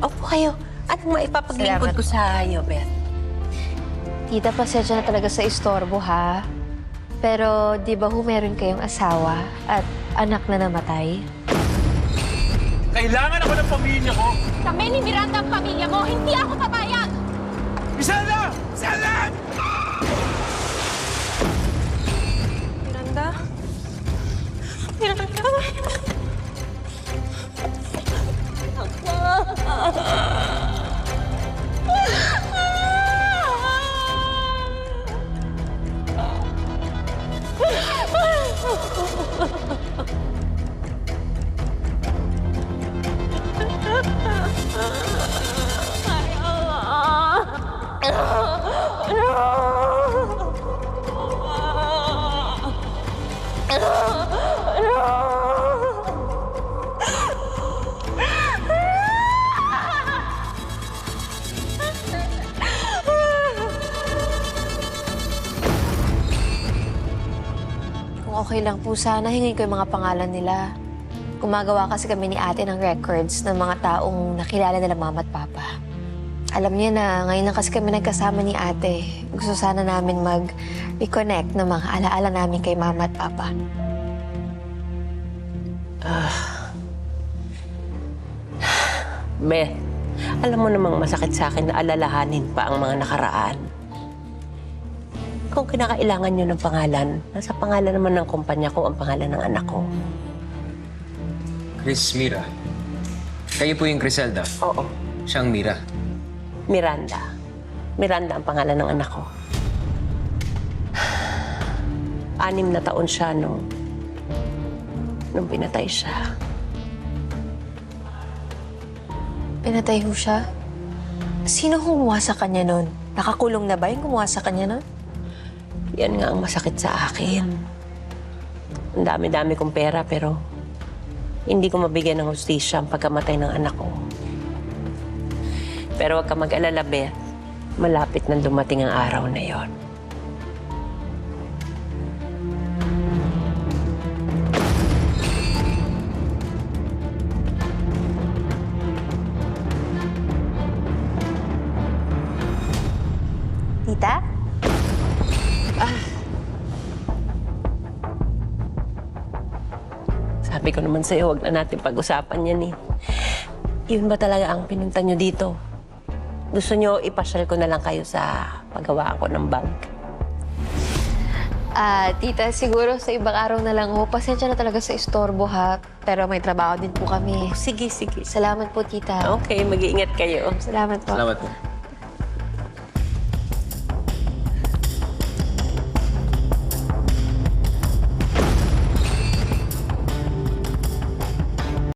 Opo kayo. Anong maipapaglingkod Salamat. ko sa iyo, Beth? Tita, pasensya na talaga sa istorbo, ha? Pero di ba ho meron kayong asawa at anak na namatay? Kailangan ako ng pamilya ko. Kami ni Miranda ang pamilya mo, hindi ako papayag! Iselda! Iselda! Miranda? Miranda? Okay lang po sana, hingin ko yung mga pangalan nila. Gumagawa kasi kami ni ate ng records ng mga taong nakilala nila mama at papa. Alam niya na ngayon lang kasi kami nagkasama ni ate. Gusto sana namin mag-reconnect ng mga alaala namin kay mama at papa. Beth, alam mo namang masakit sa akin na alalahanin pa ang mga nakaraan. Kung kinakailangan nyo ng pangalan, nasa pangalan naman ng kumpanya ko ang pangalan ng anak ko. Chris Mira. Kayo po yung Criselda. Oo, Siyang Mira. Miranda. Miranda ang pangalan ng anak ko. Anim na taon siya nung, nung pinatay siya. Pinatay ho siya? Sino gumawa sa kanya nun? Nakakulong na ba yung gumawa sa kanya nun? Yan nga ang masakit sa akin. Ang dami-dami kong pera pero hindi ko mabigyan ng hustisya ang pagkamatay ng anak ko. Pero huwag ka mag-alala, Beth. Malapit na dumating ang araw na yon. Tita? Sabi ko naman sa'yo, huwag na natin pag-usapan yan eh. Yun ba talaga ang pinunta nyo dito? Gusto nyo ipasyal ko na lang kayo sa paggawa ko ng bank? Ah, tita, siguro sa ibang araw na lang ho. Pasensya na talaga sa istorbo ha. Pero may trabaho din po kami. Sige, sige. Salamat po, tita. Okay, mag-iingat kayo. Salamat po. Salamat po.